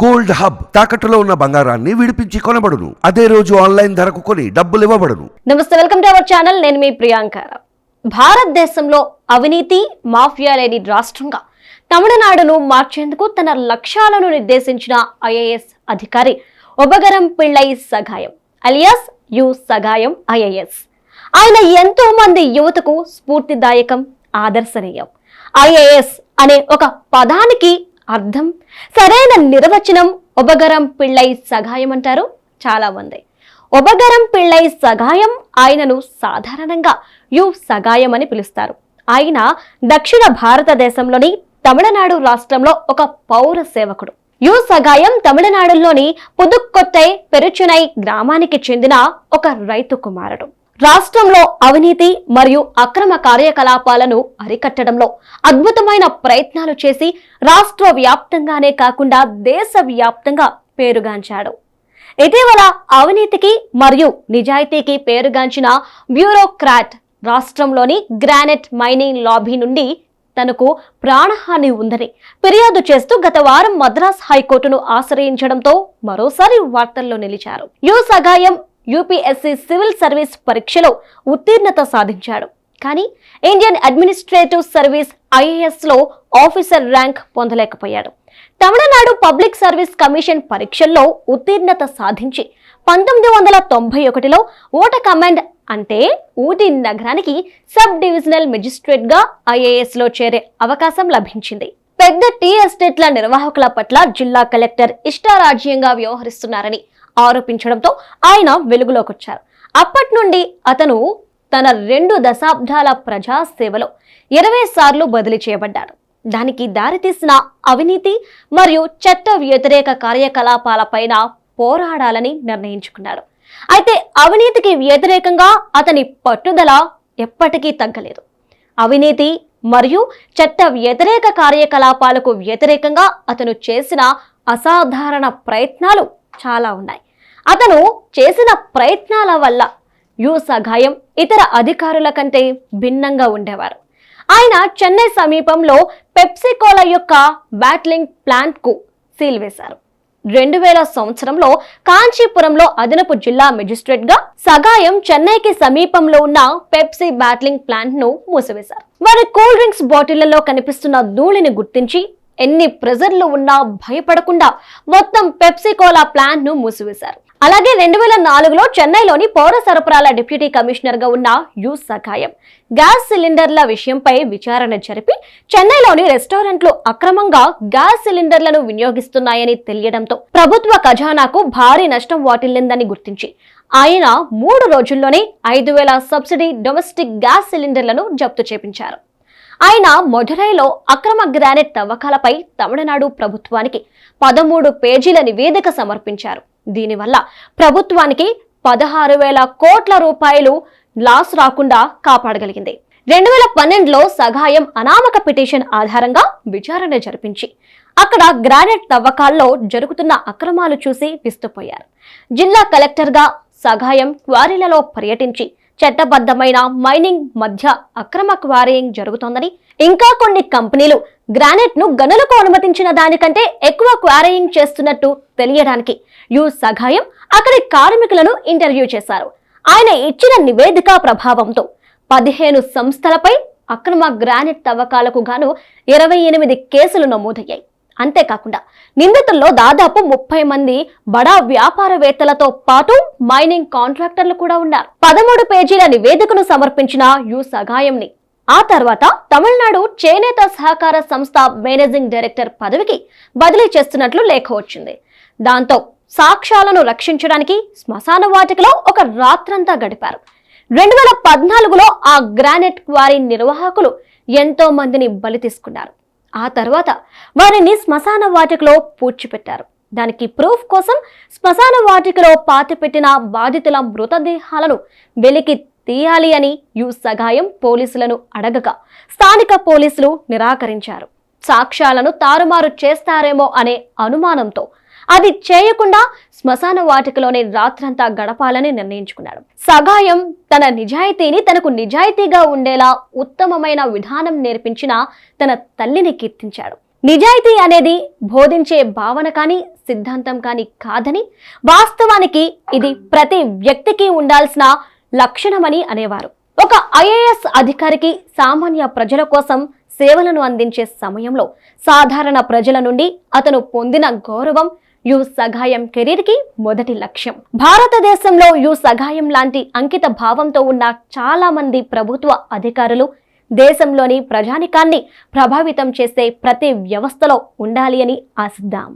Gold hub తాకట్టులో ఉన్న బంగారాన్ని విడిపించి కొనబడును. అదే రోజు ఆన్లైన్ ధరకు కొని డబ్బులు ఇవ్వబడును. నమస్తే వెల్కమ్ టు అవర్ ఛానల్. నేను మీ ప్రియాంక భారతదేశంలో అవినీతి మాఫియా లేని రాష్ట్రంగా తమిళనాడును మార్చేందుకు తన లక్ష్యాలను నిర్దేశించిన ఐఏఎస్ అధికారి Ubagaram Pillai Sagayam alias U Sagayam IAS. ఆయన ఎంతో మంది యువతకు స్ఫూర్తిదాయకం ఆదర్శనీయం. ఐఏఎస్ అనే ఒక పదానికి అర్థం? సరైన నిర్వచనం? ఒబగరం పిళ్ళై సగాయం అంటారు చాలా మంది. ఒబగరం పిళ్ళై సగాయం ఆయనను సాధారణంగా యు సగాయం అని పిలుస్తారు. ఆయన దక్షిణ భారతదేశంలోని తమిళనాడు రాష్ట్రంలో ఒక పౌర సేవకుడు. యు సగాయం తమిళనాడులోని పుదుక్కొట్టై పెరుచునై గ్రామానికి చెందిన ఒక రైతు కుమారుడు. రాష్ట్రంలో అవినీతి మరియు అక్రమ కార్యకలాపాలను అరికట్టడంలో అద్భుతమైన ప్రయత్నాలు చేసి రాష్ట్ర వ్యాప్తంగానే కాకుండా దేశవ్యాప్తంగా పేరుగాంచాడు. ఇటీవల అవినీతికి మరియు నిజాయితీకి పేరుగాంచిన బ్యూరోక్రాట్ రాష్ట్రంలోని గ్రానైట్ మైనింగ్ లాబీ నుండి తనకు ప్రాణహాని ఉందని ఫిర్యాదు చేస్తూ గత వారం మద్రాస్ హైకోర్టును ఆశ్రయించడంతో మరోసారి వార్తల్లో నిలిచారు. U Sagayam UPSC civil service పరీక్షలో ఉత్తీర్ణత సాధించాడు. కానీ ఇండియన్ అడ్మినిస్ట్రేటివ్ సర్వీస్ ఐఏఎస్లో ఆఫీసర్ ర్యాంక్ పొందలేకపోయాడు. తమిళనాడు పబ్లిక్ సర్వీస్ కమిషన్ పరీక్షల్లో ఉత్తీర్ణత సాధించి పంతొమ్మిది వందల తొంభై ఒకటిలో ఓట కమాండ్ అంటే ఊటీ నగరానికి సబ్ డివిజనల్ మెజిస్ట్రేట్గా ఐఏఎస్లో చేరే అవకాశం లభించింది. పెద్ద టీ ఎస్టేట్ల నిర్వాహకుల పట్ల జిల్లా కలెక్టర్ ఇష్టారాజ్యంగా వ్యవహరిస్తున్నారని ఆరోపించడంతో ఆయన వెలుగులోకొచ్చారు. అప్పటి నుండి అతను తన రెండు దశాబ్దాల ప్రజా సేవలో ఇరవై సార్లు బదిలీ చేయబడ్డాడు. దానికి దారితీసిన అవినీతి మరియు చట్ట వ్యతిరేక కార్యకలాపాలపైన పోరాడాలని నిర్ణయించుకున్నాడు. అయితే అవినీతికి వ్యతిరేకంగా అతని పట్టుదల ఎప్పటికీ తగ్గలేదు. అవినీతి మరియు చట్ట వ్యతిరేక కార్యకలాపాలకు వ్యతిరేకంగా అతను చేసిన అసాధారణ ప్రయత్నాలు చాలా ఉన్నాయి. అతను చేసిన ప్రయత్నాల వల్ల యు సగాయం ఇతర అధికారుల కంటే భిన్నంగా ఉండేవారు. ఆయన చెన్నై సమీపంలో పెప్సికోలా యొక్క బ్యాట్లింగ్ ప్లాంట్కు సీల్ వేశారు. రెండు వేల సంవత్సరంలో కాంచీపురంలో అదనపు జిల్లా మెజిస్ట్రేట్గా సగాయం చెన్నైకి సమీపంలో ఉన్న పెప్సీ బ్యాట్లింగ్ ప్లాంట్ను మూసివేశారు. వారి కూల్ డ్రింక్స్ బాటిళ్ళలో కనిపిస్తున్న ధూళిని గుర్తించి ఎన్ని ప్రెజర్లు ఉన్నా భయపడకుండా మొత్తం పెప్సికోలా ప్లాంట్ను మూసివేశారు. అలాగే రెండు వేల నాలుగులో చెన్నైలోని పౌర సరఫరాల డిప్యూటీ కమిషనర్గా ఉన్న యు సఖాయం గ్యాస్ సిలిండర్ల విషయంపై విచారణ జరిపి చెన్నైలోని రెస్టారెంట్లు అక్రమంగా గ్యాస్ సిలిండర్లను వినియోగిస్తున్నాయని తెలియడంతో ప్రభుత్వ ఖజానాకు భారీ నష్టం వాటిల్లిందని గుర్తించి ఆయన మూడు రోజుల్లోనే ఐదు వేల సబ్సిడీ డొమెస్టిక్ గ్యాస్ సిలిండర్లను జప్తు చేపించారు. ఆయన మధురైలో అక్రమ గ్రానైట్ తవ్వకాలపై తమిళనాడు ప్రభుత్వానికి పదమూడు పేజీల నివేదిక సమర్పించారు. దీనివల్ల ప్రభుత్వానికి పదహారు వేల కోట్ల రూపాయలు లాస్ రాకుండా కాపాడగలిగింది. రెండు వేల పన్నెండులో సగాయం అనామక పిటిషన్ ఆధారంగా విచారణ జరిపించి అక్కడ గ్రానైట్ తవ్వకాల్లో జరుగుతున్న అక్రమాలు చూసి విస్తుపోయారు. జిల్లా కలెక్టర్గా సగాయం క్వారీలలో పర్యటించి చట్టబద్ధమైన మైనింగ్ మధ్య అక్రమ క్వారీయింగ్ జరుగుతోందని. ఇంకా కొన్ని కంపెనీలు గ్రానైట్ను గనులకు అనుమతించిన దానికంటే ఎక్కువ క్వారీయింగ్ చేస్తున్నట్టు తెలియడానికి యు సహాయం అక్కడి కార్మికులను ఇంటర్వ్యూ చేశారు. ఆయన ఇచ్చిన నివేదిక ప్రభావంతో పదిహేను సంస్థలపై అక్రమ గ్రానైట్ తవ్వకాలకు గాను ఇరవై ఎనిమిది కేసులు నమోదయ్యాయి. అంతేకాకుండా నిందితుల్లో దాదాపు ముప్పై మంది బడా వ్యాపారవేత్తలతో పాటు మైనింగ్ కాంట్రాక్టర్లు కూడా ఉన్నారు. పదమూడు పేజీల నివేదికను సమర్పించిన యు సగాయంని. ఆ తర్వాత తమిళనాడు చేనేత సహకార సంస్థ మేనేజింగ్ డైరెక్టర్ పదవికి బదిలీ చేస్తున్నట్లు లేఖ వచ్చింది. దాంతో సాక్ష్యాలను రక్షించడానికి శ్మశాన వాటికలో ఒక రాత్రంతా గడిపారు. రెండు వేల పద్నాలుగులో ఆ గ్రానైట్ క్వారీ నిర్వాహకులు ఎంతో మందిని బలి తీసుకున్నారు. ఆ తర్వాత వారిని శ్మశాన వాటికలో పూడ్చిపెట్టారు. దానికి ప్రూఫ్ కోసం శ్మశాన వాటికలో పాతిపెట్టిన బాధితుల మృతదేహాలను వెలికి తీయాలి అని యు సగాయం పోలీసులను అడగగా స్థానిక పోలీసులు నిరాకరించారు. సాక్ష్యాలను తారుమారు చేస్తారేమో అనే అనుమానంతో అది చేయకుండా శ్మశాన వాటికలోనే రాత్రంతా గడపాలని నిర్ణయించుకున్నాడు. సగాయం తన నిజాయితీని తనకు నిజాయితీగా ఉండేలా ఉత్తమమైన విధానం నేర్పించిన తన తల్లిని కీర్తించాడు. నిజాయితీ అనేది బోధించే భావన కానీ సిద్ధాంతం కానీ కాదని వాస్తవానికి ఇది ప్రతి వ్యక్తికి ఉండాల్సిన లక్షణమని అనేవారు. ఒక ఐఏఎస్ అధికారికి సామాన్య ప్రజల కోసం సేవలను అందించే సమయంలో సాధారణ ప్రజల నుండి అతను పొందిన గౌరవం యు సగాయం కెరీర్కి మొదటి లక్ష్యం. భారతదేశంలో యు సగాయం లాంటి అంకిత భావంతో ఉన్న చాలా మంది ప్రభుత్వ అధికారులు దేశంలోని ప్రజానికాన్ని ప్రభావితం చేసే ప్రతి వ్యవస్థలో ఉండాలి అని ఆశిద్దాం.